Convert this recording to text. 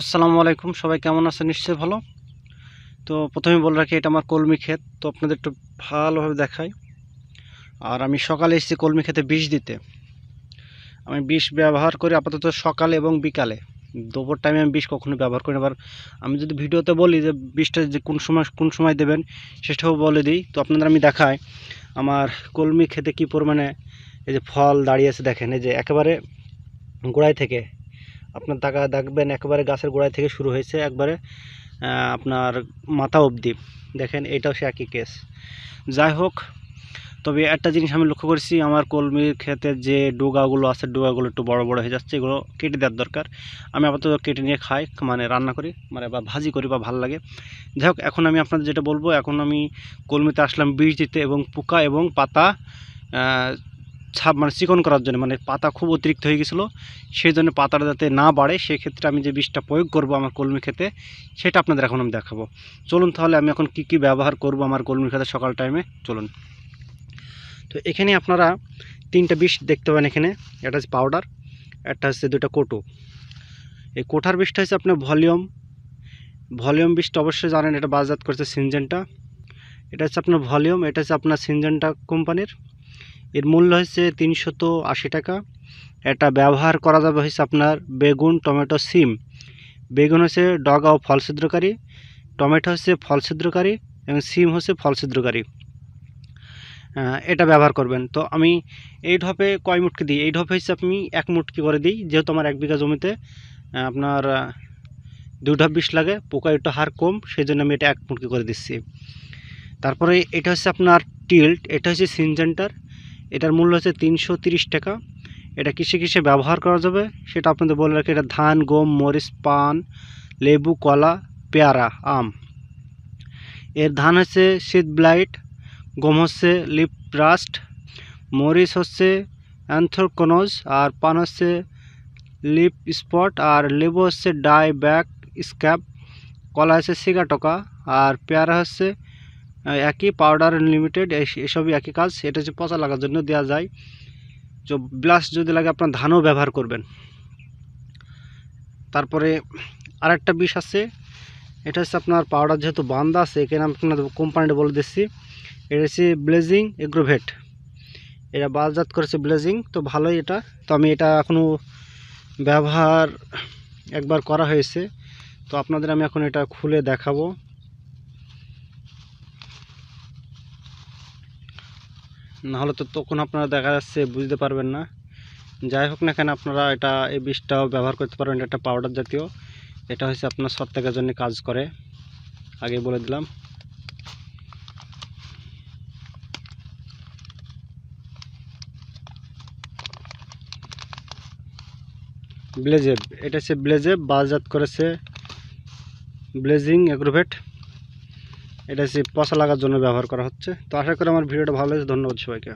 আসসালামু আলাইকুম, সবাই কেমন আছেন? নিশ্চয়ই ভালো। তো প্রথমে বলে রাখি, এটা আমার কলমি ক্ষেত, তো আপনাদের একটু ভালোভাবে দেখাই। আর আমি সকালে এসেছি কলমি ক্ষেতে বিষ দিতে। আমি বিষ ব্যবহার করি আপাতত সকালে এবং বিকালে। দুপুর টাইমে আমি বিষ কখনো ব্যবহার করি আবার আমি যদি ভিডিওতে বলি যে বিষটা যে কোন সময় কোন সময় দেবেন, সেটাও বলে দিই। তো আপনাদের আমি দেখাই, আমার কলমি ক্ষেতে কী পরিমাণে এই যে ফল দাঁড়িয়ে আছে দেখেন, এই যে একেবারে গোড়ায় থেকে আপনার টাকা দেখবেন একেবারে গাছের গোড়ায় থেকে শুরু হয়েছে একবারে আপনার মাথা অবধি। দেখেন, এটাও সে একই কেস যাই হোক, তবে একটা জিনিস আমি লক্ষ্য করেছি, আমার কলমির ক্ষেতে যে ডোগাগুলো আছে, ডোগাগুলো একটু বড় বড় হয়ে যাচ্ছে, এগুলো কেটে দেওয়ার দরকার। আমি আপাতত কেটে নিয়ে খাই মানে রান্না করি মানে বা ভাজি করি বা ভালো লাগে। যাই হোক, এখন আমি আপনাদের যেটা বলব, এখন আমি কলমিতে আসলাম বীজ দিতে এবং পোকা এবং পাতা ছাপ মানে চিকন করার জন্য মানে পাতা খুব অতিরিক্ত হয়ে গেছিল, সেই জন্য পাতাটা যাতে না বাড়ে, সেক্ষেত্রে আমি যে বিষটা প্রয়োগ করব আমার কলমি খেতে, সেটা আপনাদের এখন আমি দেখাবো। চলুন তাহলে আমি এখন কি কি ব্যবহার করব আমার কলমি খেতে সকাল টাইমে চলুন। তো এখানে আপনারা তিনটা বিষ দেখতে পাবেন এখানে, একটা হচ্ছে পাউডার একটা হচ্ছে দুটো কোটো। এই কোঠার বিষটা হচ্ছে আপনার ভলিউম। ভলিউম বিষটা অবশ্যই জানেন, এটা বাজাত করছে সিনজেনটা। এটা হচ্ছে আপনার ভলিউম, এটা হচ্ছে আপনার সিনজেনটা কোম্পানির। এর মূল্য হচ্ছে তিনশত আশি টাকা। এটা ব্যবহার করা যাবে হচ্ছে আপনার বেগুন, টমেটো, সিম। বেগুন হচ্ছে ডগা ও ফল ছিদ্রকারী, টমেটো হচ্ছে ফল ছিদ্রকারী এবং সিম হচ্ছে ফল ছিদ্রকারী। এটা ব্যবহার করবেন। তো আমি এই ঢপে কয় মুটকি দিই? এই ঢপে হচ্ছে আমি এক মুটকি করে দিই, যেহেতু আমার এক বিঘা জমিতে আপনার দুই ঢপ বিষ লাগে পোকা একটু হার কম সেই জন্য আমি এটা এক মুটকি করে দিচ্ছি। তারপরে এটা হচ্ছে আপনার টিল্ট, এটা হচ্ছে সিনজেন্টার। এটার মূল্য হচ্ছে তিনশো টাকা। এটা কিসে কিসে ব্যবহার করা যাবে সেটা আপনাদের বলে রাখি। এটা ধান, গম, মরিচ, পান, লেবু, কলা, পেয়ারা, আম। এর ধান হচ্ছে শীত ব্লাইট, গম হচ্ছে লিপ রাস্ট, মরিচ হচ্ছে অ্যান্থ্রোকোনোজ, আর পান হচ্ছে লিপ স্পট, আর লেবু হচ্ছে ডাই ব্যাক স্ক্যাপ কলা হচ্ছে সিগাটোকা, আর পেয়ারা হচ্ছে একই পাউডার লিমিটেড এসবই একই কাজ এটা হচ্ছে পচা লাগার জন্য দেওয়া যায়। তো ব্লাস যদি লাগে আপনার ধানও ব্যবহার করবেন। তারপরে আরেকটা বিষ আছে, এটা হচ্ছে আপনার পাউডার যেহেতু বান্দা আছে, এখানে আপনার কোম্পানিটা বলে দিচ্ছি। এটা হচ্ছে ব্লেজিং এগ্রোভেট এটা বাজাত করেছে ব্লেজিং তো ভালোই এটা। তো আমি এটা এখনও ব্যবহার একবার করা হয়েছে। তো আপনাদের আমি এখন এটা খুলে দেখাবো। নাহলে তো তখন আপনারা দেখা যাচ্ছে বুঝতে পারবেন না। যাই হোক না কেন, আপনারা এটা, এই বিষটাও ব্যবহার করতে পারবেন, এটা পাউডার জাতীয়। এটা হচ্ছে আপনার সত্যাকের জন্য কাজ করে। আগে বলে দিলাম। ব্লেজেব, এটা হচ্ছে ব্লেজেব বাজাত করেছে ব্লেজিং এগ্রোভেট এটা হচ্ছে পচা লাগার জন্য ব্যবহার করা হচ্ছে। তো আশা করি আমার ভিডিওটা ভালো হয়েছে ধন্যবাদ সবাইকে।